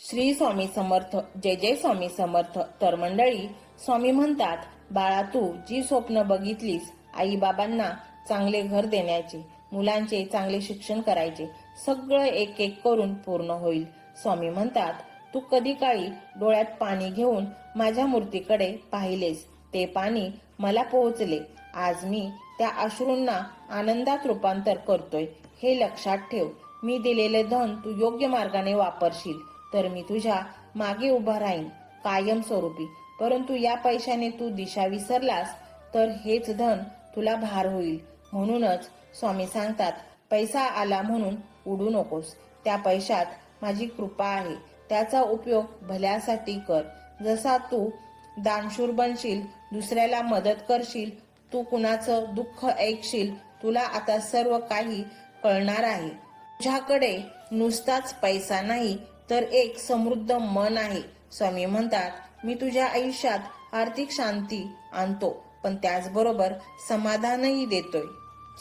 श्री स्वामी समर्थ जय जय स्वामी समर्थ तर मंडळी स्वामी म्हणतात बाळा तू जी स्वप्न बघितलीस आई बाबांना चांगले घर देण्याचे मुलांचे चांगले शिक्षण करायचे सगळं एक एक करून पूर्ण होईल. स्वामी म्हणतात तू कधी काळी डोळ्यात पाणी घेऊन माझ्या मूर्तीकडे पाहिलेस ते पाणी मला पोहोचले. आज मी त्या अश्रूंना आनंदात रूपांतर करतोय. हे लक्षात ठेव मी दिलेले धन तू योग्य मार्गाने वापरशील. तर मी तुझ्या मागे उभा राहीन कायम स्वरूपी परंतु या पैशाने तू दिशा विसरलास तर हेच धन तुला भार होईल. म्हणूनच स्वामी सांगतात पैसा आला म्हणून उडू नकोस. त्या पैशात माझी कृपा आहे. त्याचा उपयोग भल्यासाठी कर. जसा तू दानशूर बनशील दुसऱ्याला मदत करशील तू कुणाचं दुःख ऐकशील तुला आता सर्व काही कळणार आहे. तुझ्याकडे नुसताच पैसा नाही तर एक समृद्ध मन आहे. स्वामी म्हणतात मी तुझ्या आयुष्यात आर्थिक शांती आणतो पण त्याचबरोबर समाधानही देतोय.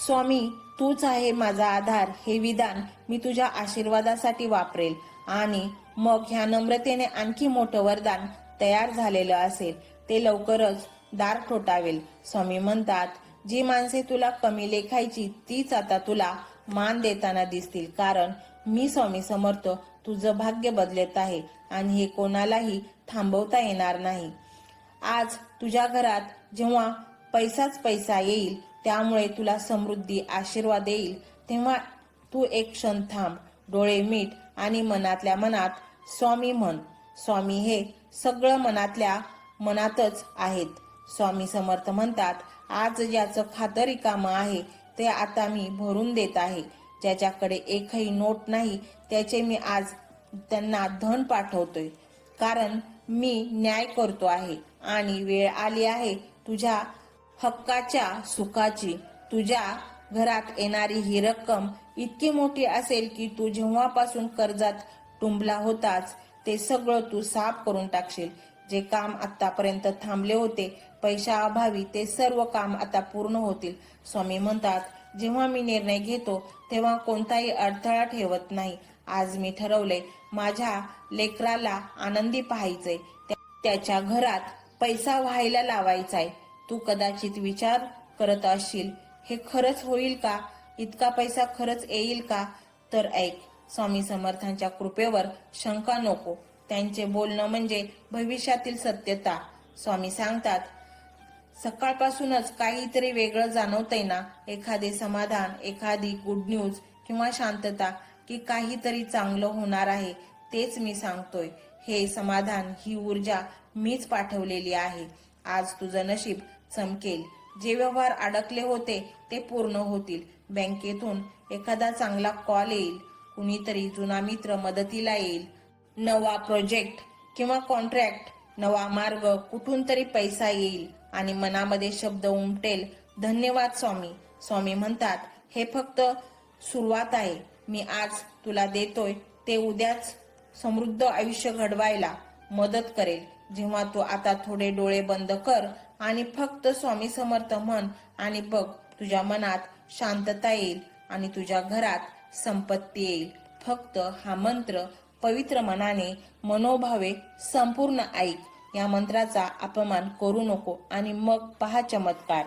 स्वामी तूच आहे माझा आधार हे विधान मी तुझ्या आशीर्वादासाठी वापरेल. आणि मग ह्या नम्रतेने आणखी मोठं वरदान तयार झालेलं असेल ते लवकरच दार ठोठावेल. स्वामी म्हणतात जी माणसे तुला कमी लेखायची तीच आता तुला मान देताना दिसतील कारण मी स्वामी समर्थ तुझं भाग्य बदलत आहे आणि हे कोणालाही थांबवता येणार नाही. आज तुझ्या घरात जेव्हा पैसाच पैसा येईल त्यामुळे तुला समृद्धी आशीर्वाद येईल तेव्हा तू एक क्षण थांब. डोळे मीठ आणि मनातल्या मनात स्वामी म्हण. स्वामी हे सगळं मनातल्या मनातच आहेत. स्वामी समर्थ म्हणतात आज ज्याचं खातं रिकामं आहे ते आता मी भरून देत आहे. ज्याच्याकडे एकही नोट नाही त्याचे मी आज त्यांना धन पाठवतोय. कारण मी न्याय करतो आहे आणि वेळ आली आहे तुझ्या हक्काच्या सुखाची. तुझ्या घरात येणारी ही रक्कम इतकी मोठी असेल की तू जेव्हापासून कर्जात टुंबला होताच ते सगळं तू साफ करून टाकशील. जे काम आतापर्यंत थांबले होते पैशाअभावी ते सर्व काम आता पूर्ण होतील. स्वामी म्हणतात जेव्हा मी निर्णय घेतो तेव्हा कोणताही अडथळा ठेवत नाही. आज मी ठरवले माझ्या लेकराला आनंदी पाहायचे त्या- त्याच्या घरात पैसा व्हायला लावायचाय. तू कदाचित विचार करत असशील. हे खरंच होईल का? इतका पैसा खरंच येईल का? तर ऐक स्वामी समर्थांच्या कृपेवर शंका नको. त्यांचे बोलणं म्हणजे भविष्यातील सत्यता. स्वामी सांगतात सकाळपासूनच काहीतरी वेगळं जाणवतंय ना? एखादे समाधान एखादी गुड न्यूज किंवा शांतता की काहीतरी चांगलं होणार आहे तेच मी सांगतोय. हे समाधान ही ऊर्जा मीच पाठवलेली आहे. आज तुझं नशीब चमकेल. जे व्यवहार अडकले होते ते पूर्ण होतील. बँकेतून एखादा चांगला कॉल येईल. कुणीतरी जुना मित्र मदतीला येईल. नवा प्रोजेक्ट किंवा कॉन्ट्रॅक्ट नवा मार्ग कुठून तरी पैसा येईल. आणि मनामध्ये शब्द उमटेल धन्यवाद स्वामी. स्वामी म्हणतात हे फक्त सुरुवात आहे. मी आज तुला देतोय. ते उद्याच समृद्ध आयुष्य घडवायला मदत करेल. जेव्हा तू आता थोडे डोळे बंद कर आणि फक्त स्वामी समर्थ म्हण आणि बघ तुझ्या मनात शांतता येईल आणि तुझ्या घरात संपत्ती येईल. फक्त हा मंत्र पवित्र मनाने मनोभावे संपूर्ण ऐक. या मंत्राचा अपमान करू नको आणि मग पहा चमत्कार.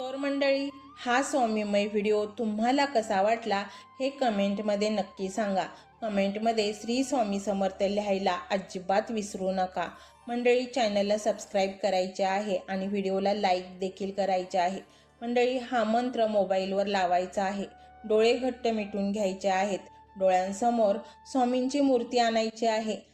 तर मंडळी हा स्वामीमय व्हिडिओ तुम्हाला कसा वाटला हे कमेंटमध्ये नक्की सांगा. कमेंटमध्ये श्री स्वामी समर्थ लिहायला अजिबात विसरू नका. मंडळी चॅनलला सबस्क्राईब करायचे आहे आणि व्हिडिओला लाईक देखील करायचे आहे. मंडळी हा मंत्र मोबाईलवर लावायचा आहे. डोळे घट्ट मिटून घ्यायचे आहेत. डोळ्यांसमोर स्वामींची मूर्ती आणायची आहे.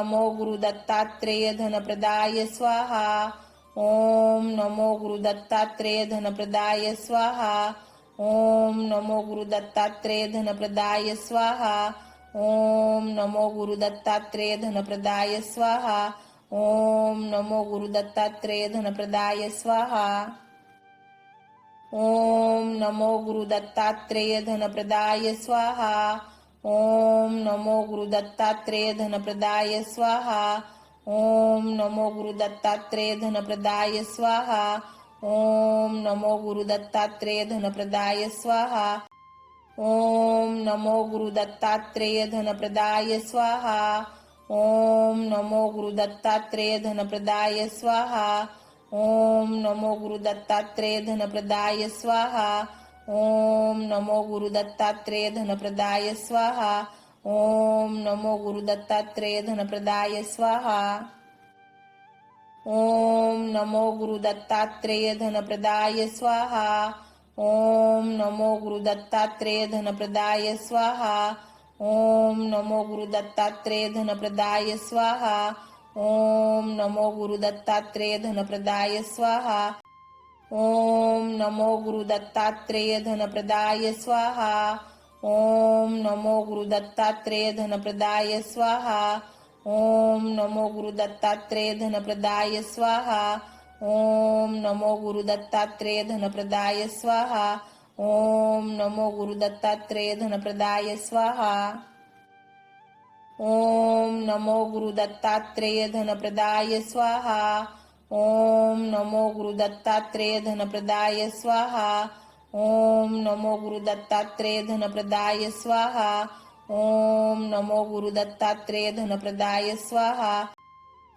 नमो गुरुदत्तात्रेय धनप्रदाय स्वाहा। ॐ नमो गुरुदत्तात्रेय धनप्रदाय स्वाहा। ॐ नमो गुरुदत्तात्रेय धनप्रदाय स्वाहा। ॐ नमो गुरुदत्तात्रेय धनप्रदाय स्वाहा। ॐ नमो गुरुदत्तात्रेय धनप्रदाय स्वाहा। ॐ नमो गुरुदत्तात्रेय धनप्रदाय स्वाहा ॐ नमो गुरुदत्तात्रेय धनप्रदाय स्वाहा। ॐ नमो गुरुदत्तात्रेय धनप्रदाय स्वाहा। ॐ नमो गुरुदत्तात्रेय धनप्रदाय स्वाहा। ॐ नमो गुरुदत्तात्रेय धनप्रदाय स्वाहा। ॐ नमो गुरुदत्तात्रेय धनप्रदाय स्वाहा। ॐ नमो गुरुदत्तात्रेय धनप्रदाय स्वाहा ॐ नमो गुरुदत्तात्रेय धनप्रदाय स्वाहा। ॐ नमो गुरुदत्तात्रेय धनप्रदाय स्वाहा। ॐ नमो गुरुदत्तात्रेय धनप्रदाय स्वाहा। ॐ नमो गुरुदत्तात्रेय धनप्रदाय स्वाहा। ॐ नमो गुरुदत्तात्रेय धनप्रदाय स्वाहा। ॐ नमो गुरुदत्तात्रेय धनप्रदाय स्वाहा ॐ नमो गुरुदत्तात्रेय धनप्रदाय स्वाहा। ॐ नमो गुरुदत्तात्रेय धनप्रदाय स्वाहा। ॐ नमो गुरुदत्तात्रेय धनप्रदाय स्वाहा। ॐ नमो गुरुदत्तात्रेय धनप्रदाय स्वाहा। ॐ नमो गुरुदत्तात्रेय धनप्रदाय स्वाहा। ॐ नमो गुरुदत्तात्रेय धनप्रदाय स्वाहा ॐ नमो गुरुदत्तात्रेय धनप्रदाय स्वाहा। ॐ नमो गुरुदत्तात्रेय धनप्रदाय स्वाहा। ॐ नमो गुरुदत्तात्रेय धनप्रदाय स्वाहा।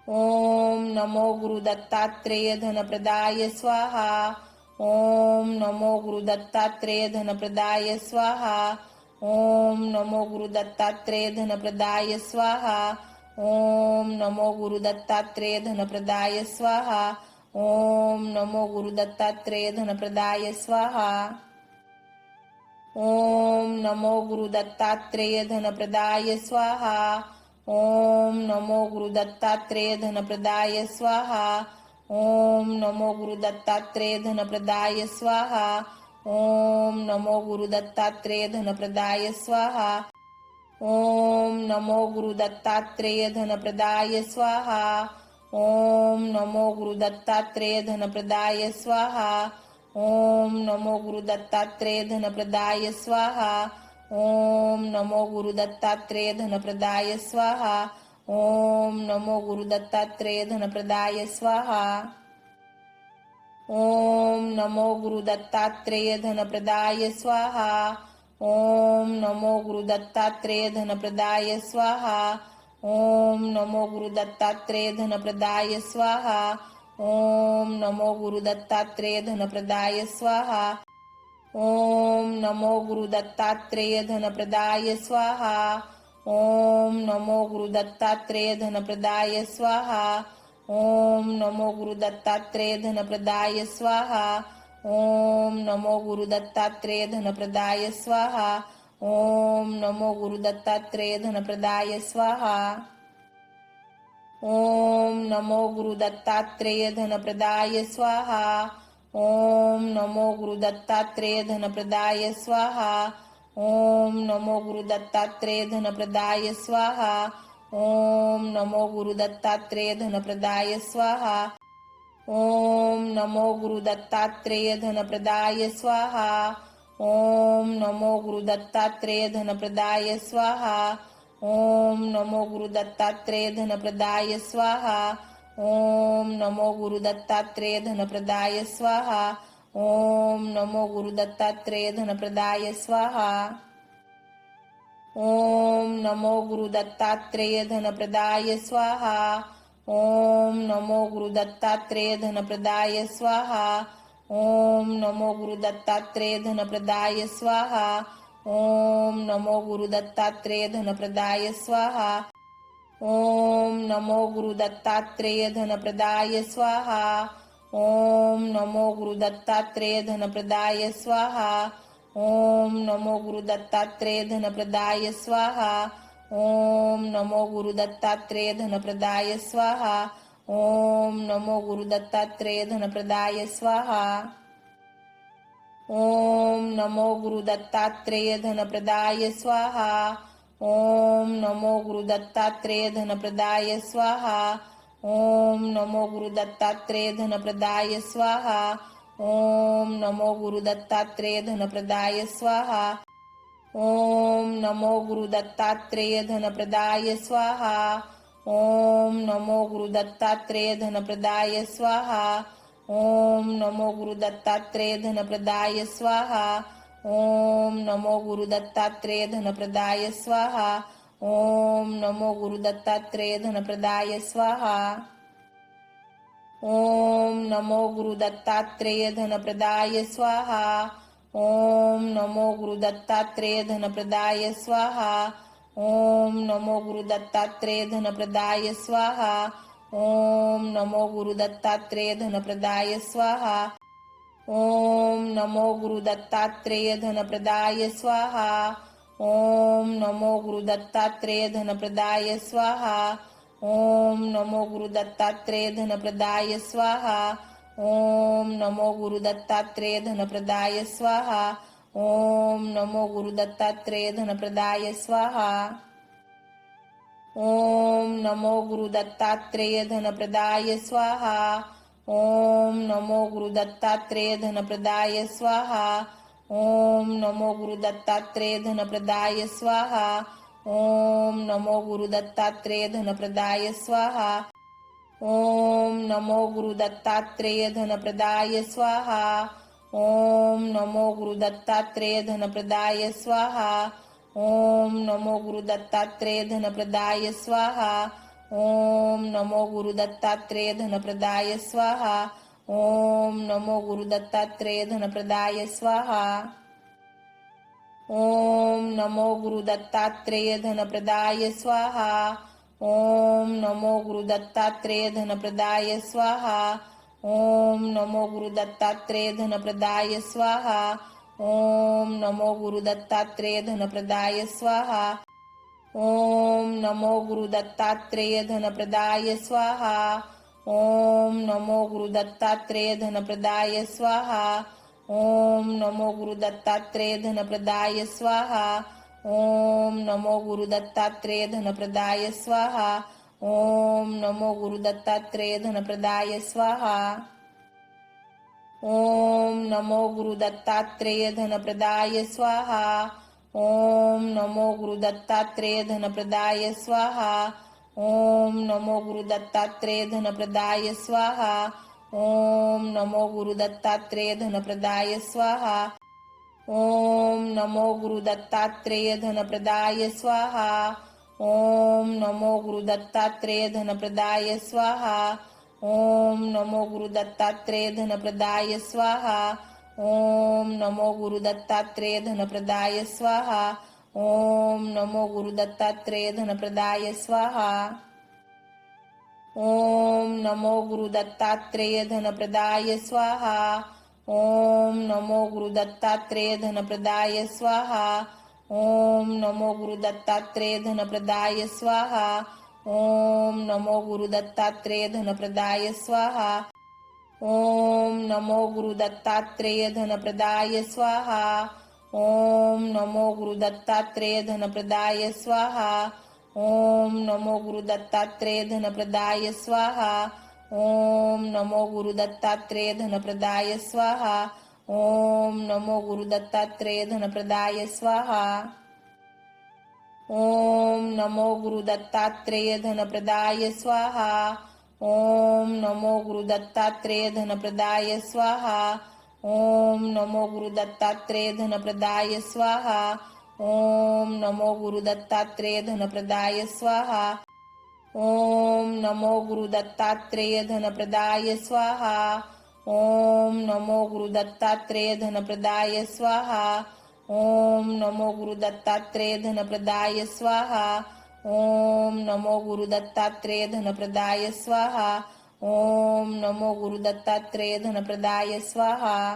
ॐ नमो गुरुदत्तात्रेय धनप्रदाय स्वाहा। ॐ नमो गुरुदत्तात्रेय धनप्रदाय स्वाहा। ॐ नमो गुरुदत्तात्रेय धनप्रदाय स्वाहा ॐ नमो गुरुदत्तात्रेय धनप्रदाय स्वाहा। ॐ नमो गुरुदत्तात्रेय धनप्रदाय स्वाहा। ॐ नमो गुरुदत्तात्रेय धनप्रदाय स्वाहा। ॐ नमो गुरुदत्तात्रेय धनप्रदाय स्वाहा। ॐ नमो गुरुदत्तात्रेय धनप्रदाय स्वाहा। ॐ नमो गुरुदत्तात्रेय धनप्रदाय स्वाहा ॐ नमो गुरुदत्तात्रेय धनप्रदाय स्वाहा। ॐ नमो गुरुदत्तात्रेय धनप्रदाय स्वाहा। ॐ नमो गुरुदत्तात्रेय धनप्रदाय स्वाहा। ॐ नमो गुरुदत्तात्रेय धनप्रदाय स्वाहा। ॐ नमो गुरुदत्तात्रेय धनप्रदाय स्वाहा। ॐ नमो गुरुदत्तात्रेय धनप्रदाय स्वाहा ॐ नमो गुरुदत्तात्रेय धनप्रदाय स्वाहा। ॐ नमो गुरुदत्तात्रेय धनप्रदाय स्वाहा। ॐ नमो गुरुदत्तात्रेय धनप्रदाय स्वाहा। ॐ नमो गुरुदत्तात्रेय धनप्रदाय स्वाहा। ॐ नमो गुरुदत्तात्रेय धनप्रदाय स्वाहा। ॐ नमो गुरुदत्तात्रेय धनप्रदाय स्वाहा ॐ नमो गुरुदत्तात्रेय धनप्रदाय स्वाहा। ॐ नमो गुरुदत्तात्रेय धनप्रदाय स्वाहा। ॐ नमो गुरुदत्तात्रेय धनप्रदाय स्वाहा। ॐ नमो गुरुदत्तात्रेय धनप्रदाय स्वाहा। ॐ नमो गुरुदत्तात्रेय धनप्रदाय स्वाहा। ॐ नमो गुरुदत्तात्रेय धनप्रदाय स्वाहा ॐ नमो गुरुदत्तात्रेय धनप्रदाय स्वाहा। ॐ नमो गुरुदत्तात्रेय धनप्रदाय स्वाहा। ॐ नमो गुरुदत्तात्रेय धनप्रदाय स्वाहा। ॐ नमो गुरुदत्तात्रेय धनप्रदाय स्वाहा। ॐ नमो गुरुदत्तात्रेय धनप्रदाय स्वाहा। ॐ नमो गुरुदत्तात्रेय धनप्रदाय स्वाहा ओम नमो गुरुदत्तात्रेय धनप्रदाय स्वाहा। ओम नमो गुरुदत्तात्रेय धनप्रदाय स्वाहा। ओम नमो गुरुदत्तात्रेय धनप्रदाय स्वाहा। ओम नमो गुरुदत्तात्रेय धनप्रदाय स्वाहा। ओम नमो गुरुदत्तात्रेय धनप्रदाय स्वाहा। ओम नमो गुरुदत्तात्रेय धनप्रदाय स्वाहा ओम नमो गुरुदत्तात्रेय धनप्रदाय स्वाहा। ओम नमो गुरुदत्तात्रेय धनप्रदाय स्वाहा। ओम नमो गुरुदत्तात्रेय धनप्रदाय स्वाहा। ओम नमो गुरुदत्तात्रेय धनप्रदाय स्वाहा। ओम नमो गुरुदत्तात्रेय धनप्रदाय स्वाहा। ओम नमो गुरुदत्तात्रेय धनप्रदाय स्वाहा ॐ नमो गुरुदत्तात्रेयधनप्रदाय स्वाहा। ॐ नमो गुरुदत्तात्रेयधनप्रदाय स्वाहा। ॐ नमो गुरुदत्तात्रेयधनप्रदाय स्वाहा। ॐ नमो गुरुदत्तात्रेयधनप्रदाय स्वाहा। ॐ नमो गुरुदत्तात्रेयधनप्रदाय स्वाहा। ॐ नमो गुरुदत्तात्रेयधनप्रदाय स्वाहा। ओम नमो गुरुदत्तात्रेय धनप्रदाय स्वाहा। ओम नमो गुरुदत्तात्रेय धनप्रदाय स्वाहा। ओम नमो गुरुदत्तात्रेय धनप्रदाय स्वाहा। ओम नमो गुरुदत्तात्रेय धनप्रदाय स्वाहा। ओम नमो गुरुदत्तात्रेय धनप्रदाय स्वाहा। ओम नमो गुरुदत्तात्रेय धनप्रदाय स्वाहा ओम नमो गुरुदत्तात्रेय धनप्रदाय स्वाहा। ओम नमो गुरुदत्तात्रेय धनप्रदाय स्वाहा। ओम नमो गुरुदत्तात्रेय धनप्रदाय स्वाहा। ओम नमो गुरुदत्तात्रेय धनप्रदाय स्वाहा। ओम नमो गुरुदत्तात्रेय धनप्रदाय स्वाहा। ओम नमो गुरुदत्तात्रेय धनप्रदाय स्वाहा ॐ नमो गुरुदत्तात्रेयधनप्रदाय स्वाहा। ॐ नमो गुरुदत्तात्रेयधनप्रदाय स्वाहा। ॐ नमो गुरुदत्तात्रेयधनप्रदाय स्वाहा। ॐ नमो गुरुदत्तात्रेयधनप्रदाय स्वाहा। ॐ नमो गुरुदत्तात्रेयधनप्रदाय स्वाहा। ॐ नमो गुरुदत्तात्रेयधनप्रदाय स्वाहा। ओम नमो गुरुदत्तात्रेय धनप्रदाय स्वाहा। ओम नमो गुरुदत्तात्रेय धनप्रदाय स्वाहा। ओम नमो गुरुदत्तात्रेय धनप्रदाय स्वाहा। ओम नमो गुरुदत्तात्रेय धनप्रदाय स्वाहा। ओम नमो गुरुदत्तात्रेय धनप्रदाय स्वाहा। ओम नमो गुरुदत्तात्रेय धनप्रदाय स्वाहा ओम नमो गुरुदत्तात्रेय धनप्रदाय स्वाहा। ओम नमो गुरुदत्तात्रेय धनप्रदाय स्वाहा। ओम नमो गुरुदत्तात्रेय धनप्रदाय स्वाहा। ओम नमो गुरुदत्तात्रेय धनप्रदाय स्वाहा। ओम नमो गुरुदत्तात्रेय धनप्रदाय स्वाहा। ओम नमो गुरुदत्तात्रेय धनप्रदाय स्वाहा ॐ नमो गुरुदत्तात्रेयधनप्रदाय स्वाहा। ॐ नमो गुरुदत्तात्रेयधनप्रदाय स्वाहा। ॐ नमो गुरुदत्तात्रेयधनप्रदाय स्वाहा। ॐ नमो गुरुदत्तात्रेयधनप्रदाय स्वाहा। ॐ नमो गुरुदत्तात्रेयधनप्रदाय स्वाहा। ॐ नमो गुरुदत्तात्रेयधनप्रदाय स्वाहा। ओम नमो गुरुदत्तात्रेय धनप्रदाय स्वाहा। ओम नमो गुरुदत्तात्रेय धनप्रदाय स्वाहा। ओम नमो गुरुदत्तात्रेय धनप्रदाय स्वाहा। ओम नमो गुरुदत्तात्रेय धनप्रदाय स्वाहा। ओम नमो गुरुदत्तात्रेय धनप्रदाय स्वाहा। ओम नमो गुरुदत्तात्रेय धनप्रदाय स्वाहा ओम नमो गुरुदत्तात्रेय धनप्रदाय स्वाहा। ओम नमो गुरुदत्तात्रेय धनप्रदाय स्वाहा। ओम नमो गुरुदत्तात्रेय धनप्रदाय स्वाहा। ओम नमो गुरुदत्तात्रेय धनप्रदाय स्वाहा। ओम नमो गुरुदत्तात्रेय धनप्रदाय स्वाहा। ओम नमो गुरुदत्तात्रेय धनप्रदाय स्वाहा ॐ नमो गुरुदत्तात्रेय धनप्रदाय स्वाहा। ॐ नमो गुरुदत्तात्रेय धनप्रदाय स्वाहा। ॐ नमो गुरुदत्तात्रेय धनप्रदाय स्वाहा। ॐ नमो गुरुदत्तात्रेय धनप्रदाय स्वाहा। ॐ नमो गुरुदत्तात्रेय धनप्रदाय स्वाहा।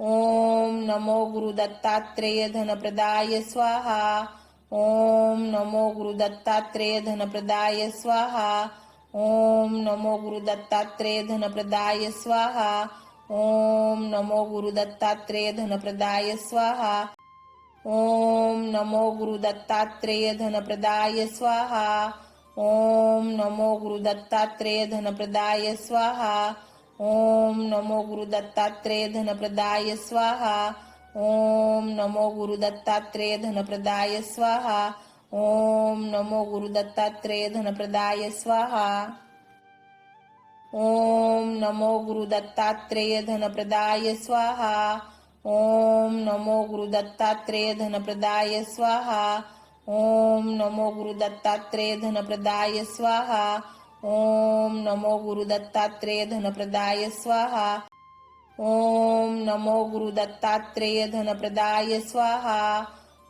ॐ नमो गुरुदत्तात्रेय धनप्रदाय स्वाहा ॐ नमो गुरुदत्तात्रेय धनप्रदाय स्वाहा। ॐ नमो गुरुदत्तात्रेय धनप्रदाय स्वाहा। ॐ नमो गुरुदत्तात्रेय धनप्रदाय स्वाहा। ॐ नमो गुरुदत्तात्रेय धनप्रदाय स्वाहा। ॐ नमो गुरुदत्तात्रेय धनप्रदाय स्वाहा। ॐ नमो गुरुदत्तात्रेय धनप्रदाय स्वाहा ॐ नमो गुरुदत्तात्रेय धनप्रदाय स्वाहा। ॐ नमो गुरुदत्तात्रेय धनप्रदाय स्वाहा। ॐ नमो गुरुदत्तात्रेय धनप्रदाय स्वाहा। ॐ नमो गुरुदत्तात्रेय धनप्रदाय स्वाहा। ॐ नमो गुरुदत्तात्रेय धनप्रदाय स्वाहा। ॐ नमो गुरुदत्तात्रेय धनप्रदाय स्वाहा ॐ नमो गुरुदत्तात्रेय धनप्रदाय स्वाहा।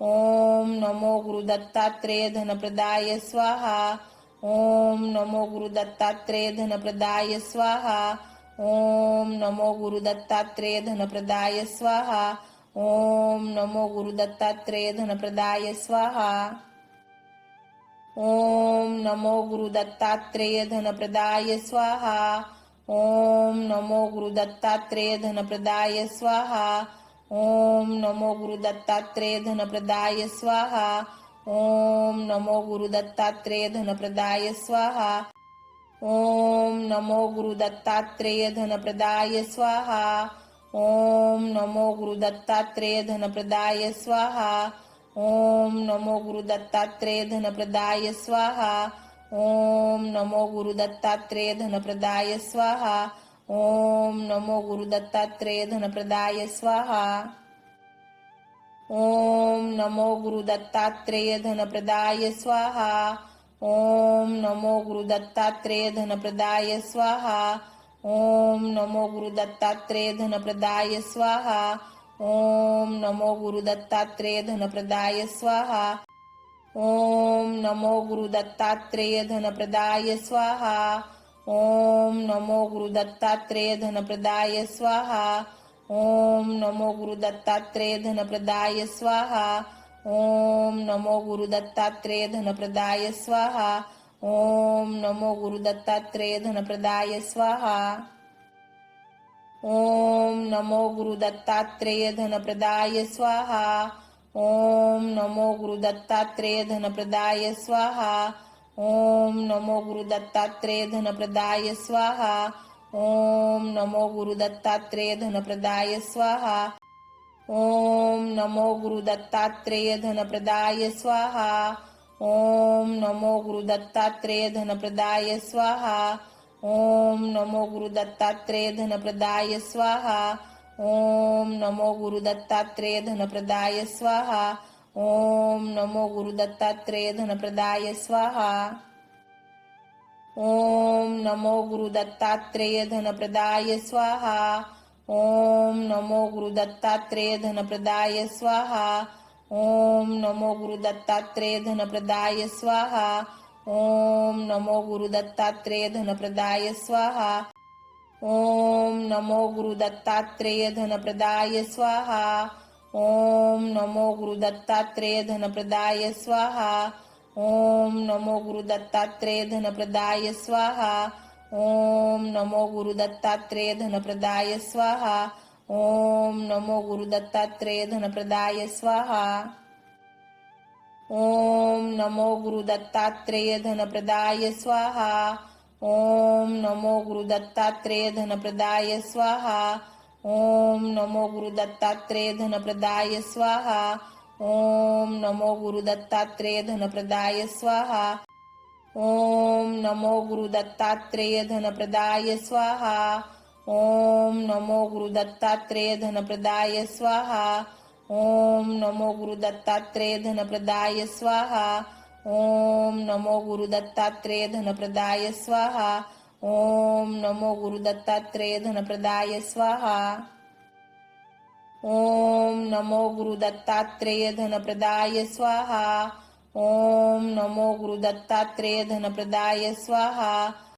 ॐ नमो गुरुदत्तात्रेय धनप्रदाय स्वाहा। ॐ नमो गुरुदत्तात्रेय धनप्रदाय स्वाहा। ॐ नमो गुरुदत्तात्रेय धनप्रदाय स्वाहा। ॐ नमो गुरुदत्तात्रेय धनप्रदाय स्वाहा। ॐ नमो गुरुदत्तात्रेय धनप्रदाय स्वाहा ॐ नमो गुरुदत्तात्रेय धनप्रदाय स्वाहा। ॐ नमो गुरुदत्तात्रेय धनप्रदाय स्वाहा। ॐ नमो गुरुदत्तात्रेय धनप्रदाय स्वाहा। ॐ नमो गुरुदत्तात्रेय धनप्रदाय स्वाहा। ॐ नमो गुरुदत्तात्रेय धनप्रदाय स्वाहा। ॐ नमो गुरुदत्तात्रेय धनप्रदाय स्वाहा ॐ नमो गुरुदत्तात्रेय धनप्रदाय स्वाहा। ॐ नमो गुरुदत्तात्रेय धनप्रदाय स्वाहा। ॐ नमो गुरुदत्तात्रेय धनप्रदाय स्वाहा। ॐ नमो गुरुदत्तात्रेय धनप्रदाय स्वाहा। ॐ नमो गुरुदत्तात्रेय धनप्रदाय स्वाहा। ॐ नमो गुरुदत्तात्रेय धनप्रदाय स्वाहा ॐ नमो गुरुदत्तात्रेय धनप्रदाय स्वाहा। ॐ नमो गुरुदत्तात्रेय धनप्रदाय स्वाहा। ॐ नमो गुरुदत्तात्रेय धनप्रदाय स्वाहा। ॐ नमो गुरुदत्तात्रेय धनप्रदाय स्वाहा। ॐ नमो गुरुदत्तात्रेय धनप्रदाय स्वाहा। ॐ नमो गुरुदत्तात्रेय धनप्रदाय स्वाहा ॐ नमो गुरुदत्तात्रेय धनप्रदाय स्वाहा। ॐ नमो गुरुदत्तात्रेय धनप्रदाय स्वाहा। ॐ नमो गुरुदत्तात्रेय धनप्रदाय स्वाहा। ॐ नमो गुरुदत्तात्रेय धनप्रदाय स्वाहा। ॐ नमो गुरुदत्तात्रेय धनप्रदाय स्वाहा। ॐ नमो गुरुदत्तात्रेय धनप्रदाय स्वाहा ॐ नमो गुरुदत्तात्रेय धनप्रदाय स्वाहा। ॐ नमो गुरुदत्तात्रेय धनप्रदाय स्वाहा। ॐ नमो गुरुदत्तात्रेय धनप्रदाय स्वाहा। ॐ नमो गुरुदत्तात्रेय धनप्रदाय स्वाहा। ॐ नमो गुरुदत्तात्रेय धनप्रदाय स्वाहा। ॐ नमो गुरुदत्तात्रेय धनप्रदाय स्वाहा ॐ नमो गुरुदत्तात्रेय धनप्रदाय स्वाहा। ॐ नमो गुरुदत्तात्रेय धनप्रदाय स्वाहा। ॐ नमो गुरुदत्तात्रेय धनप्रदाय स्वाहा। ॐ नमो गुरुदत्तात्रेय धनप्रदाय स्वाहा। ॐ नमो गुरुदत्तात्रेय धनप्रदाय स्वाहा। ॐ नमो गुरुदत्तात्रेय धनप्रदाय स्वाहा ॐ नमो गुरुदत्तात्रेय धनप्रदाय स्वाहा। ॐ नमो गुरुदत्तात्रेय धनप्रदाय स्वाहा। ॐ नमो गुरुदत्तात्रेय धनप्रदाय स्वाहा। ॐ नमो गुरुदत्तात्रेय धनप्रदाय स्वाहा। ॐ नमो गुरुदत्तात्रेय धनप्रदाय स्वाहा। ॐ नमो गुरुदत्तात्रेय धनप्रदाय स्वाहा ओम नमो गुरुदत्तात्रेय धनप्रदाय स्वाहा। ओम नमो गुरुदत्तात्रेय धनप्रदाय स्वाहा। ओम नमो गुरुदत्तात्रेय धनप्रदाय स्वाहा। ओम नमो गुरुदत्तात्रेय धनप्रदाय स्वाहा